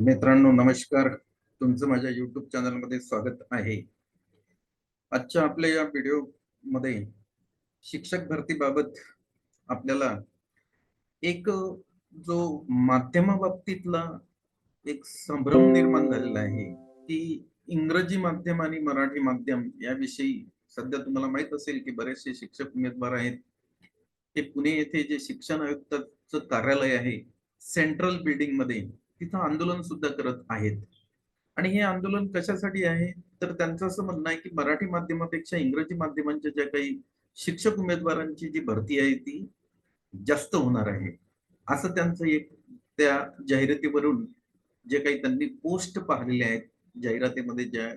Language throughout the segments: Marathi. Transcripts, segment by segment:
मित्रांनो नमस्कार. तुमचं माझ्या युट्यूब चॅनलमध्ये स्वागत आहे. आजच्या आपल्या या व्हिडिओमध्ये शिक्षक भरतीबाबत आपल्याला एक जो माध्यमाबाबतीतला एक संभ्रम निर्माण झालेला आहे की इंग्रजी माध्यम आणि मराठी माध्यम याविषयी सध्या तुम्हाला माहीत असेल की बरेचसे शिक्षक उमेदवार आहेत. ते पुणे येथे जे शिक्षण आयुक्ताचं कार्यालय आहे सेंट्रल बिल्डिंगमध्ये तिथं आंदोलन सुद्धा करत आहेत. आणि हे आंदोलन कशासाठी आहे? तर त्यांचं असं म्हणणं आहे की मराठी माध्यमापेक्षा इंग्रजी माध्यमांच्या ज्या काही शिक्षक उमेदवारांची जी भरती आहे ती जास्त होणार आहे. असं त्यांचं एक त्या जाहिरातीवरून जे काही त्यांनी पोस्ट पाहिलेले आहेत जाहिरातीमध्ये ज्या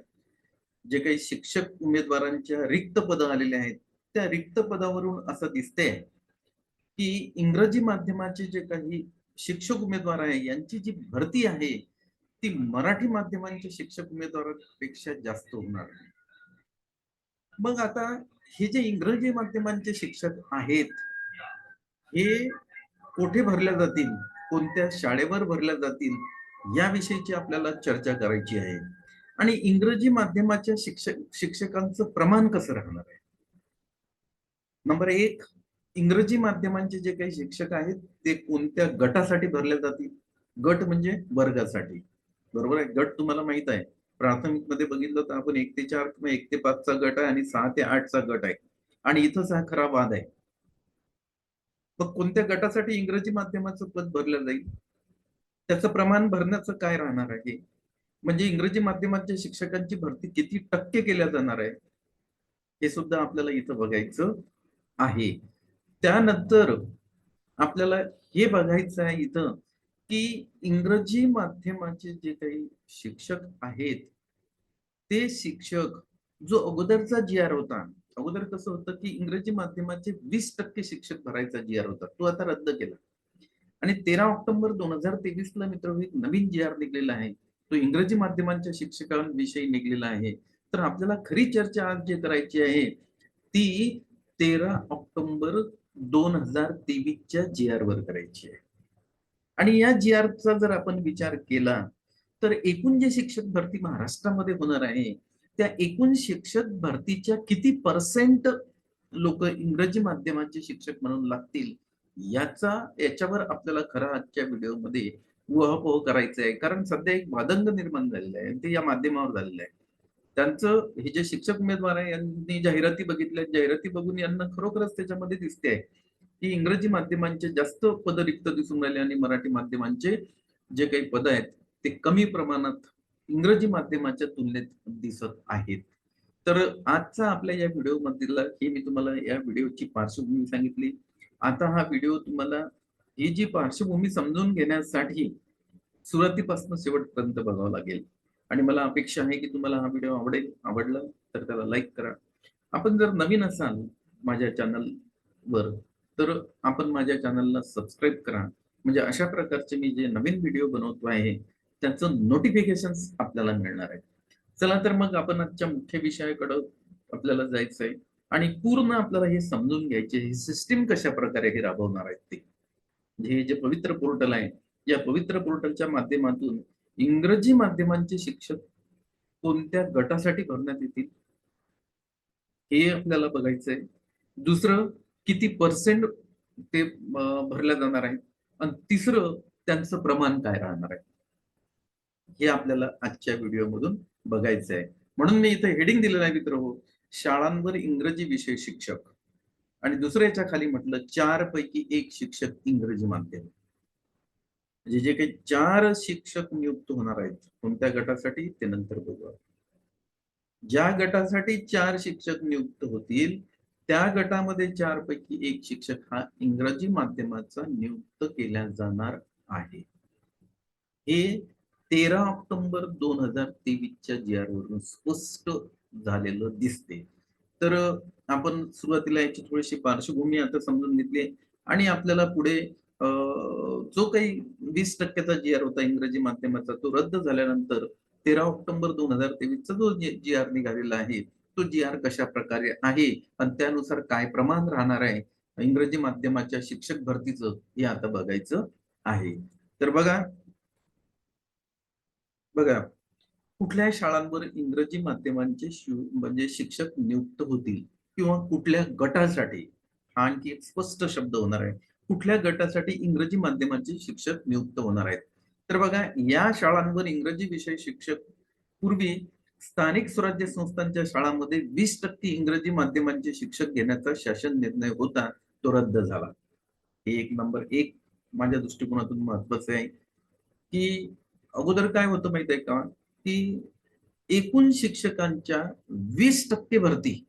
जे काही शिक्षक उमेदवारांच्या रिक्त पद आलेले आहेत त्या रिक्त पदावरून असं दिसतंय की इंग्रजी माध्यमाचे जे काही शिक्षक उमेदवार आहे यांची जी भरती आहे ती मराठी माध्यमांच्या शिक्षक उमेदवारांपेक्षा जास्त होणार आहे मग आता हे जे इंग्रजी माध्यमांचे शिक्षक आहेत हे कोठे भरल्या जातील? कोणत्या शाळेवर भरल्या जातील? याविषयीची आपल्याला चर्चा करायची आहे. आणि इंग्रजी माध्यमाच्या शिक्षक शिक्षकांचं प्रमाण कसं राहणार आहे? नंबर एक इंग्रजी माध्यमांचे जे काही शिक्षक आहेत ते कोणत्या गटासाठी भरले जातील? गट म्हणजे वर्गासाठी. बरोबर आहे? गट तुम्हाला माहीत आहे. प्राथमिकमध्ये बघितलं तर आपण एक ते चार किंवा एक ते पाचचा गट आहे आणि सहा ते आठचा गट आहे. आणि इथंच हा खरा वाद आहे. मग कोणत्या गटासाठी इंग्रजी माध्यमाचं पद भरलं जाईल? त्याचं प्रमाण भरण्याचं काय राहणार आहे? म्हणजे इंग्रजी माध्यमाच्या शिक्षकांची भरती किती टक्के केल्या जाणार आहे? हे सुद्धा आपल्याला इथं बघायचं आहे. त्यानंतर आपल्याला हे बघायचं आहे इथं की इंग्रजी माध्यमाचे जे काही शिक्षक आहेत ते शिक्षक जो अगोदरचा जी आर होता अगोदर कसं होतं की इंग्रजी माध्यमाचे वीस टक्के शिक्षक भरायचा जी आर होता तो आता रद्द केला. आणि तेरा ऑक्टोबर दोन हजार तेवीस ला मित्र एक नवीन जी आर निघलेला आहे तो इंग्रजी माध्यमांच्या शिक्षकांविषयी निघलेला आहे. तर आपल्याला खरी चर्चा आज जे करायची आहे ती तेरा ऑक्टोबर दोन हजार तेवीसच्या जी आर वर करायची आहे. आणि या जी आरचा जर आपण विचार केला तर एकूण जे शिक्षक भरती महाराष्ट्रामध्ये होणार आहे त्या एकूण शिक्षक भरतीच्या किती पर्सेंट लोक इंग्रजी माध्यमाचे शिक्षक म्हणून लागतील याचा याच्यावर आपल्याला खरा आजच्या व्हिडिओमध्ये उहापोह करायचा आहे कारण सध्या एक वादंग निर्माण झालेलं आहे ते या माध्यमावर झालेलं आहे. त्यांचं हे जे शिक्षक उमेदवार आहे यांनी जाहिराती बघितल्या. जाहिराती बघून यांना खरोखरच त्याच्यामध्ये दिसते आहे. की इंग्रजी माध्यमांचे जास्त पद रिक्त दिसून राहिले आणि मराठी माध्यमांचे जे काही पद आहेत ते कमी प्रमाणात इंग्रजी माध्यमाच्या तुलनेत दिसत आहेत. तर आजचा आपल्या या व्हिडिओ मधील हे मी तुम्हाला या व्हिडिओची पार्श्वभूमी सांगितली. आता हा व्हिडिओ तुम्हाला ही जी पार्श्वभूमी समजून घेण्यासाठी सुरुवातीपासून शेवटपर्यंत बघावं लागेल. आणि मला अपेक्षा आहे की तुम्हाला हा व्हिडिओ आवडेल आवडला तर त्याला लाईक करा. आपण जर नवीन असाल माझ्या चॅनलवर तर आपण माझ्या चॅनलला सबस्क्राईब करा. म्हणजे अशा प्रकारचे मी जे नवीन व्हिडिओ बनवतो आहे त्याचं नोटिफिकेशन आपल्याला मिळणार आहे चला तर मग आपण आजच्या मुख्य विषयाकडं आपल्याला जायचं आहे आणि पूर्ण आपल्याला हे समजून घ्यायचे हे सिस्टीम कशा प्रकारे हे राबवणार आहेत ते. हे जे पवित्र पोर्टल आहे या पवित्र पोर्टलच्या माध्यमातून इंग्रजी माध्यमांचे शिक्षक कोणत्या गटासाठी भरण्यात येतील? हे आपल्याला बघायचंय. दुसरं किती पर्सेंट ते भरल्या जाणार आहे आणि तिसरं त्यांचं प्रमाण काय राहणार आहे? हे आपल्याला आजच्या व्हिडिओमधून बघायचं आहे म्हणून मी इथे हेडिंग दिलेलं आहे मित्र हो शाळांवर इंग्रजी विषय शिक्षक. आणि दुसऱ्याच्या खाली म्हटलं चार पैकी एक शिक्षक इंग्रजी माध्यम. म्हणजे जे काही चार शिक्षक नियुक्त होणार आहेत कोणत्या गटासाठी ते नंतर बघू ज्या गटासाठी चार शिक्षक नियुक्त होतील त्या गटामध्ये चार पैकी एक शिक्षक हा इंग्रजी माध्यमाचा नियुक्त केला जाणार आहे. हे तेरा ऑक्टोबर दोन हजार तेवीसच्या जी आर वरून स्पष्ट झालेलं दिसते. तर आपण सुरुवातीला याची थोडीशी पार्श्वभूमी आता समजून घेतली आणि आपल्याला पुढे जो काही वीस टक्क्याचा जी आर होता इंग्रजी माध्यमाचा. तो रद्द झाल्यानंतर तेरा ऑक्टोबर दोन हजार तेवीसचा जो जी आर निघालेला आहे तो जी आर कशा प्रकारे आहे आणि त्यानुसार काय प्रमाण राहणार आहे इंग्रजी माध्यमाच्या शिक्षक भरतीचं हे आता बघायचं आहे. तर बघा बघा कुठल्या शाळांवर इंग्रजी माध्यमांचे म्हणजे शिक्षक नियुक्त होतील किंवा कुठल्या गटासाठी? हा आणखी एक स्पष्ट शब्द होणार आहे. कुठल्या गटासाठी इंग्रजी माध्यमाचे शिक्षक नियुक्त होणार आहेत? तर बघा या शाळांवर इंग्रजी विषय शिक्षक पूर्वी स्थानिक स्वराज्य संस्थांच्या शाळांमध्ये वीस टक्के इंग्रजी माध्यमांचे शिक्षक घेण्याचा शासन निर्णय होता तो रद्द झाला. हे एक नंबर. एक माझ्या दृष्टिकोनातून महत्वाचं आहे की अगोदर काय होतं माहीत आहे का? की एकूण शिक्षकांच्या वीस टक्के भरती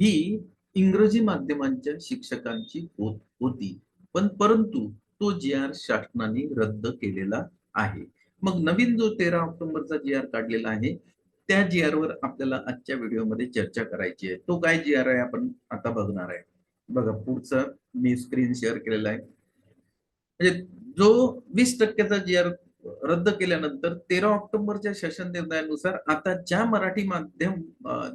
ही इंग्रजी माध्यमांच्या शिक्षकांची होत होती. पण परंतु तो जी आर शासनाने रद्द केलेला आहे. मग नवीन जो तेरा ऑक्टोबरचा जी आर काढलेला आहे त्या जी आर वर आपल्याला आजच्या व्हिडिओमध्ये चर्चा करायची आहे. तो काय जी आर आहे आपण आता बघणार आहे. बघा पुढचा मी स्क्रीन शेअर केलेला आहे. म्हणजे जो वीस टक्क्याचा जी आर रद्द केल्यानंतर तेरा ऑक्टोबरच्या शासन निर्णयानुसार आता ज्या मराठी माध्यम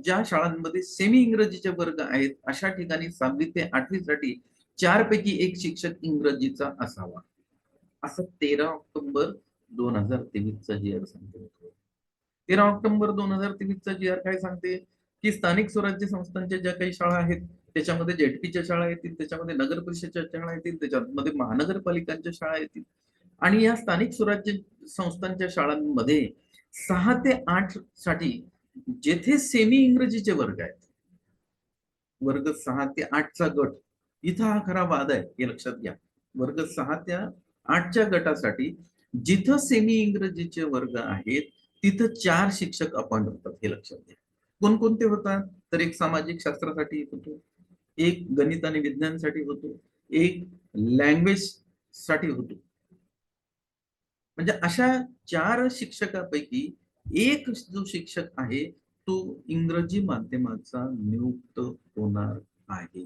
ज्या शाळांमध्ये सेमी इंग्रजीचे वर्ग आहेत अशा ठिकाणी सहावी ते आठवी साठी चार पैकी एक शिक्षक इंग्रजीचा असावा. असं तेरा ऑक्टोबर दोन हजार तेवीसचा जी आर सांगते तेरा ऑक्टोबर दोन हजार तेवीसचा जी आर काय सांगते? की स्थानिक स्वराज्य संस्थांच्या ज्या काही शाळा आहेत त्याच्यामध्ये जेडपीच्या शाळा येतील त्याच्यामध्ये नगर परिषदेच्या शाळा येतील त्याच्यामध्ये महानगरपालिकांच्या शाळा येतील. आणि या स्थानिक स्वराज्य संस्थांच्या शाळांमध्ये सहा ते आठसाठी जेथे सेमी इंग्रजीचे वर्ग आहेत वर्ग सहा ते आठचा गट इथं हा खरा वाद आहे हे लक्षात घ्या. वर्ग सहा त्या आठच्या गटासाठी जिथं सेमी इंग्रजीचे वर्ग आहेत तिथं चार शिक्षक अपॉइंट होतात हे लक्षात घ्या. कोणकोणते होतात? तर एक सामाजिक शास्त्रासाठी होतो एक गणित आणि विज्ञानसाठी होतो एक लँग्वेजसाठी होतो. म्हणजे अशा चार शिक्षकापैकी एक जो शिक्षक आहे तो इंग्रजी माध्यमाचा नियुक्त होणार आहे.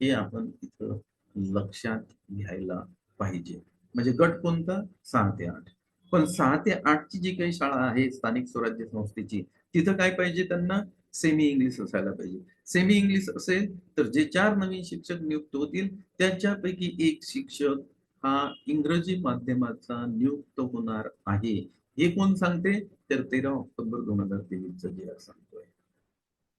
हे आपण इथं लक्षात घ्यायला पाहिजे. म्हणजे गट कोणता? सहा ते आठ. पण सहा ते आठची जी काही शाळा आहे स्थानिक स्वराज्य संस्थेची तिथं काय पाहिजे त्यांना? सेमी इंग्लिश असायला पाहिजे. सेमी इंग्लिश असेल तर जे चार नवीन शिक्षक नियुक्त होतील त्यांच्यापैकी एक शिक्षक हा इंग्रजी माध्यमाचा नियुक्त होणार आहे. हे कोण सांगते? तर तेरा ऑक्टोबर दोन हजार तेवीसचा जे सांगतोय.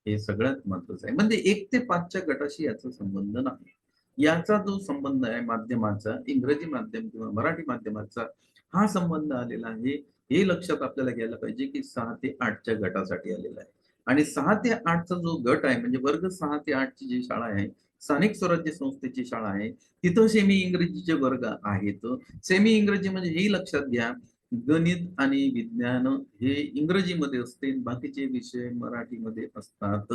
हे सगळ्यात महत्वाचं आहे. म्हणजे एक ते पाचच्या गटाशी याचा संबंध नाही. याचा जो संबंध आहे माध्यमाचा इंग्रजी माध्यम किंवा मराठी माध्यमाचा हा संबंध आलेला आहे. हे लक्षात आपल्याला घ्यायला पाहिजे की सहा ते आठच्या गटासाठी आलेला आहे. आणि सहा ते आठचा जो गट आहे म्हणजे वर्ग सहा ते आठची जी शाळा आहे स्थानिक स्वराज्य संस्थेची शाळा आहे. तिथं सेमी इंग्रजीचे वर्ग आहेत. सेमी इंग्रजी म्हणजे हे लक्षात घ्या. गणित आणि विज्ञान हे इंग्रजीमध्ये असते. बाकीचे विषय मराठीमध्ये असतात.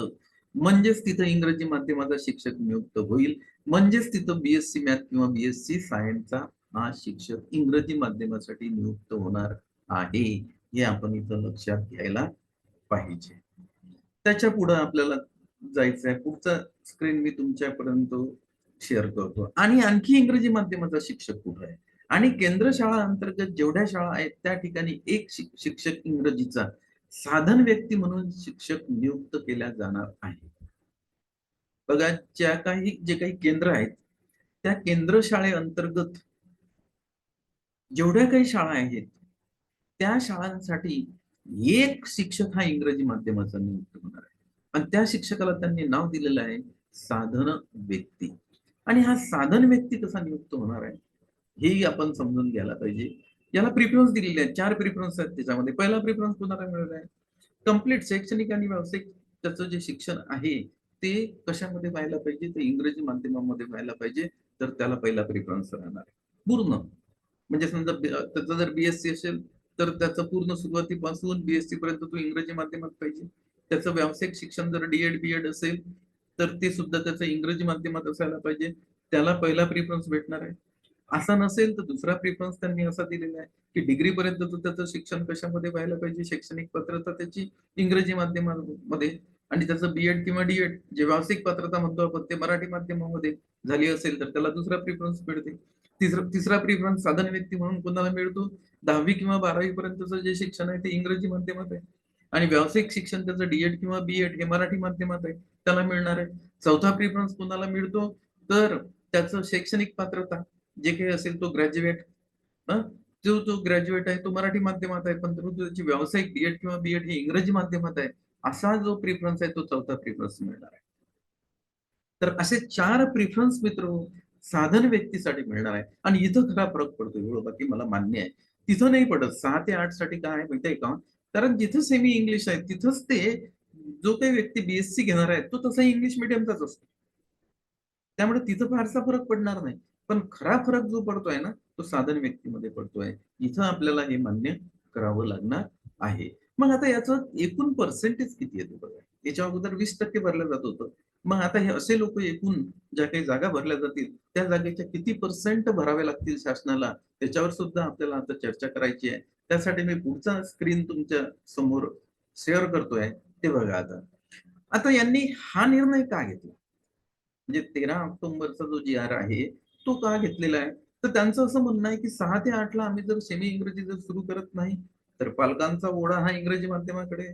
म्हणजेच तिथं इंग्रजी माध्यमाचा शिक्षक नियुक्त होईल. म्हणजेच तिथं बीएससी मॅथ किंवा बीएससी सायन्सचा हा शिक्षक इंग्रजी माध्यमासाठी नियुक्त होणार आहे. हे आपण इथं लक्षात घ्यायला पाहिजे. त्याच्या पुढे आपल्याला जायचं आहे पुढचा स्क्रीन मी तुमच्यापर्यंत शेअर करतो. आणि आणखी इंग्रजी माध्यमाचा शिक्षक कुठं आहे? आणि केंद्र शाळा अंतर्गत जेवढ्या शाळा आहेत त्या ठिकाणी एक शिक्षक इंग्रजीचा साधन व्यक्ती म्हणून शिक्षक नियुक्त केल्या जाणार आहे. बघा ज्या काही जे काही केंद्र आहेत त्या केंद्र शाळेअंतर्गत जेवढ्या काही शाळा आहेत त्या शाळांसाठी एक शिक्षक हा इंग्रजी माध्यमाचा नियुक्त होणार आहे. आणि त्या शिक्षकाला त्यांनी नाव दिलेलं आहे साधन व्यक्ती. आणि हा साधन व्यक्ती कसा नियुक्त होणार आहे? हेही आपण समजून घ्यायला पाहिजे. याला प्रिफरन्स दिलेले आहेत चार प्रिफरन्स आहेत त्याच्यामध्ये. पहिला प्रिफरन्स कोणाला मिळाला आहे? कंप्लीट शैक्षणिक आणि व्यावसायिक त्याचं जे शिक्षण आहे ते कशामध्ये व्हायला पाहिजे? ते इंग्रजी माध्यमामध्ये व्हायला पाहिजे. तर त्याला पहिला प्रिफरन्स राहणार आहे. पूर्ण. म्हणजे समजा त्याचं जर बीएससी असेल तर त्याचं पूर्ण सुरुवातीपासून बीएससी पर्यंत तो इंग्रजी माध्यमात पाहिजे. त्याचं व्यावसायिक शिक्षण जर डीएड बीएड असेल तर ते सुद्धा त्याचं इंग्रजी माध्यमात असायला पाहिजे. त्याला पहिला प्रिफरन्स भेटणार आहे. असा नसेल तर दुसरा प्रिफरन्स त्यांनी असा दिलेला आहे की डिग्री पर्यंत त्याचं शिक्षण कशामध्ये व्हायला पाहिजे? शैक्षणिक पात्रता त्याची इंग्रजी माध्यमामध्ये. आणि त्याचं बीएड किंवा डीएड जे व्यावसायिक पात्रता म्हणतो आपण ते मराठी माध्यमामध्ये झाली असेल तर त्याला दुसरा प्रिफरन्स मिळते. तिसरा तिसरा प्रिफरन्स साधन व्यक्ती म्हणून कोणाला मिळतो? दहावी किंवा बारावी पर्यंतचं जे शिक्षण आहे ते इंग्रजी माध्यमात आहे. आणि व्यावसायिक शिक्षण त्याचं डीएड किंवा बी एड हे मराठी माध्यमात आहे त्याला मिळणार आहे. चौथा प्रिफरन्स कोणाला मिळतो? तर त्याचं शैक्षणिक पात्रता जे काही असेल तो ग्रॅज्युएट जो जो ग्रॅज्युएट आहे तो मराठी माध्यमात आहे पण परंतु त्याची व्यावसायिक डीएड किंवा बीएड ही इंग्रजी माध्यमात आहे असा जो प्रिफरन्स आहे तो चौथा प्रिफरन्स मिळणार आहे. तर असे चार प्रिफरन्स मित्र साधन व्यक्तीसाठी मिळणार आहे. आणि इथं खरा फरक पडतो एवढं बाकी मला मान्य आहे. तिथं नाही पडत. सहा ते आठसाठी काय माहिती आहे का? कारण जिथं सेमी इंग्लिश आहे तिथंच ते जो काही व्यक्ती बीएससी घेणार आहे तो तसा इंग्लिश मिडियमचाच असतो. त्यामुळे तिथं फारसा फरक पडणार नाही. पण खरा फरक जो पडतोय ना तो साधन व्यक्तीमध्ये पडतोय. इथं आपल्याला हे मान्य करावं लागणार आहे. मग आता याचं एकूण पर्सेंटेज किती येतो बघा? याच्या अगोदर वीस टक्के भरलं जात होतं. मग आता हे असे लोक एकूण ज्या काही जागा भरल्या जातील त्या जागेच्या किती पर्सेंट भराव्या लागतील शासनाला? त्याच्यावर सुद्धा आपल्याला आता चर्चा करायची आहे. त्यासाठी मी पुढचा स्क्रीन तुमच्यासमोर शेअर करतोय ते बघा आता. आता यांनी हा निर्णय का घेतला? म्हणजे तेरा ऑक्टोबरचा जो जी आर आहे तो का घेतलेला आहे? तर त्यांचं असं म्हणणं आहे की सहा ते आठ ला आम्ही जर सेमी इंग्रजी जर सुरू करत नाही तर पालकांचा ओढा हा इंग्रजी माध्यमाकडे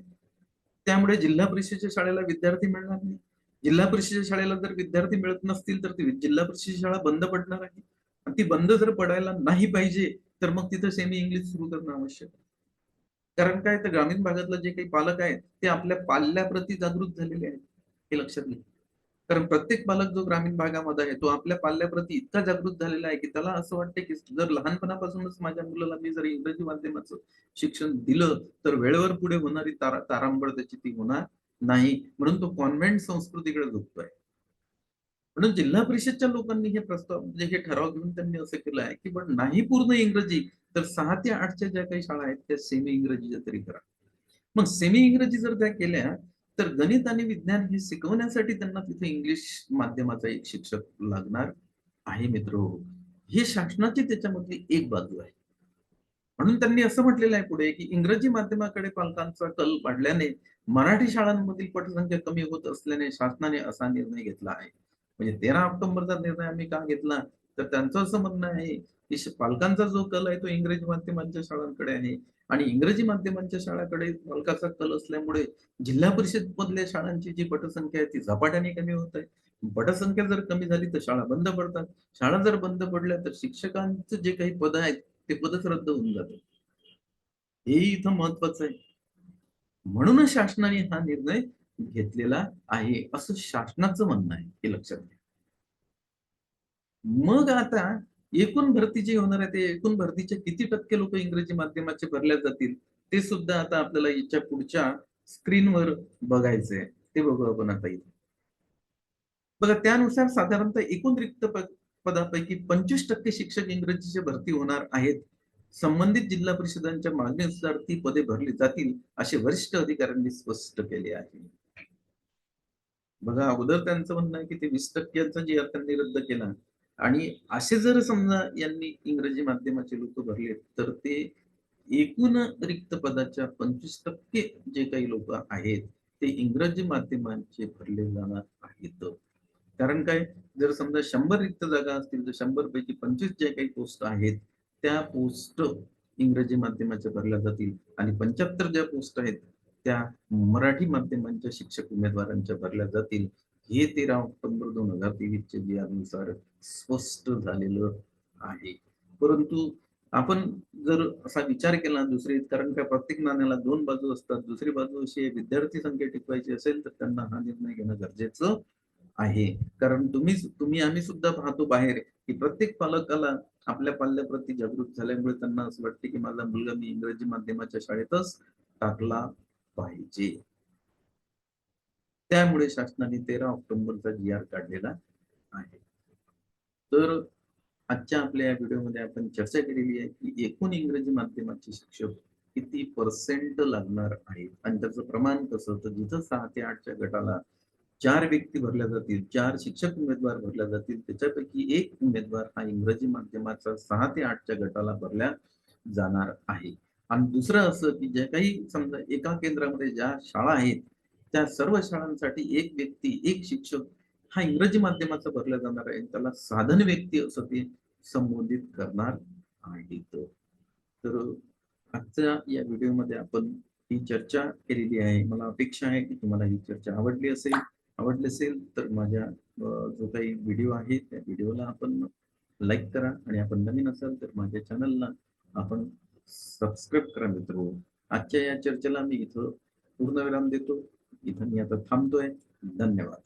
त्यामुळे जिल्हा परिषदेच्या शाळेला विद्यार्थी मिळणार नाही. जिल्हा परिषदेच्या शाळेला जर विद्यार्थी मिळत नसतील तर ती जिल्हा परिषद शाळा बंद पडणार आहे. आणि ती बंद जर पडायला नाही पाहिजे तर मग तिथं सेमी इंग्लिश सुरू करणं आवश्यक आहे. कारण काय तर ग्रामीण भागातला जे काही पालक आहेत ते आपल्या पाल्याप्रती जागृत झालेले आहेत हे लक्षात घ्या. कारण प्रत्येक पालक जो ग्रामीण भागामध्ये आहे तो आपल्या पाल्याप्रती इतका जागृत झालेला आहे की त्याला असं वाटतं की जर लहानपणापासूनच माझ्या मुलाला मी जर इंग्रजी माध्यमाचं शिक्षण दिलं तर वेळेवर पुढे होणारी तारा तारांबळ त्याची ती होणार. नाही म्हणून तो कॉन्व्हेंट संस्कृतीकडे झुकतोय म्हणून जिल्हा परिषदच्या लोकांनी हे प्रस्ताव म्हणजे हे ठराव घेऊन त्यांनी असं केलं आहे की पण नाही पूर्ण इंग्रजी तर सहा ते आठच्या ज्या काही शाळा आहेत त्या सेमी इंग्रजीच्या तरी करा. मग सेमी इंग्रजी जर त्या केल्या तर गणित आणि विज्ञान हे शिकवण्यासाठी त्यांना तिथे इंग्लिश माध्यमाचा एक शिक्षक लागणार आहे मित्र. हे शासनाची त्याच्यामधली एक बाजू आहे. म्हणून त्यांनी असं म्हटलेलं आहे पुढे की इंग्रजी माध्यमाकडे पालकांचा कल वाढल्याने मराठी शाळांमधील पटसंख्या कमी होत असल्याने शासनाने असा निर्णय घेतला आहे. म्हणजे तेरा ऑक्टोबरचा निर्णय आम्ही का घेतला? तर त्यांचं असं म्हणणं आहे की पालकांचा जो कल आहे तो इंग्रजी माध्यमांच्या शाळांकडे आहे. आणि इंग्रजी माध्यमांच्या शाळाकडे पालकाचा कल असल्यामुळे जिल्हा परिषद मधल्या शाळांची जी पटसंख्या आहे ती झपाट्याने कमी होत आहे. पटसंख्या जर कमी झाली तर शाळा बंद पडतात. शाळा जर बंद पडल्या तर शिक्षकांचं जे काही पद आहेत ते पदच रद्द होऊन जातात. हे इथं महत्वाचं आहे. म्हणूनच शासनाने हा निर्णय घेतलेला आहे असं शासनाचं म्हणणं आहे हे लक्षात घ्या. मग आता एकूण भरती जे होणार आहे ते एकूण भरतीचे किती टक्के लोक इंग्रजी माध्यमाचे भरल्या जातील ते सुद्धा आता आपल्याला याच्या पुढच्या स्क्रीनवर बघायचंय. ते बघू आपण आता इथे. बघा त्यानुसार साधारणतः एकूण रिक्त पदापैकी पंचवीस टक्के शिक्षक इंग्रजीचे भरती होणार आहेत. संबंधित जिल्हा परिषदांच्या मागणीनुसार ती पदे भरली जातील असे वरिष्ठ अधिकाऱ्यांनी स्पष्ट केले आहे. बघा अगोदर त्यांचं म्हणणं आहे की ते वीस टक्क्यांचा जी त्यांनी रद्द केला आणि असे जर समजा यांनी इंग्रजी माध्यमाचे लोक भरले तर ते एकूण रिक्त पदाच्या पंचवीस टक्के जे काही लोक आहेत ते इंग्रजी माध्यमांचे भरले जाणार आहेत. कारण काय? जर समजा शंभर रिक्त जागा असतील तर शंभर पैकी पंचवीस जे काही पोस्ट आहेत त्या पोस्ट इंग्रजी माध्यमाच्या भरल्या जातील. आणि पंच्याहत्तर ज्या पोस्ट आहेत त्या मराठी माध्यमांच्या शिक्षक उमेदवारांच्या भरल्या जातील. हे तेरा ऑक्टोबर दोन हजार तेवीसच्या जी स्पष्ट झालेलं आहे. परंतु आपण जर असा विचार केला दुसरी कारण का प्रत्येक नाण्याला दोन बाजू असतात. दुसरी बाजू अशी विद्यार्थी संख्या टिकवायची असेल तर त्यांना हा निर्णय घेणं गरजेचं आहे. कारण तुम्ही तुम्ही आम्ही सुद्धा पाहतो बाहेर की प्रत्येक पालकाला आपल्या पाल्याप्रती जागृत झाल्यामुळे त्यांना असं वाटते की माझा मुलगा मी इंग्रजी माध्यमाच्या शाळेतच टाकला पाहिजे. त्यामुळे शासनाने तेरा ऑक्टोबरचा जी आर काढलेला आहे. तर आजच्या आपल्या या व्हिडिओमध्ये आपण चर्चा केलेली आहे की एकूण इंग्रजी माध्यमाचे शिक्षक किती पर्सेंट लागणार आहेत? आणि त्याचं प्रमाण कसं तर जिथं सहा ते आठच्या गटाला चार व्यक्ती भरल्या जातील चार शिक्षक उमेदवार भरल्या जातील त्याच्यापैकी एक उमेदवार हा इंग्रजी माध्यमाचा सहा ते आठच्या गटाला भरल्या जाणार आहे. आणि दुसरं असं की ज्या काही समजा एका केंद्रामध्ये ज्या शाळा आहेत त्या सर्व शाळांसाठी एक व्यक्ती एक शिक्षक हा इंग्रजी माध्यमाचा भरला जाणार आहे. त्याला साधन व्यक्ती असं ते संबोधित करणार आहेत. तर आजच्या या व्हिडिओमध्ये आपण ही चर्चा केलेली आहे. मला अपेक्षा आहे की तुम्हाला ही चर्चा आवडली असेल. आवडले असेल तर माझ्या जो काही व्हिडिओ आहे त्या व्हिडिओला आपण लाईक करा. आणि आपण नवीन असाल तर माझ्या चॅनलला आपण सबस्क्राईब करा मित्र. आजच्या या चर्चेला मी इथं पूर्ण विराम देतो. इथं मी आता थांबतोय. धन्यवाद.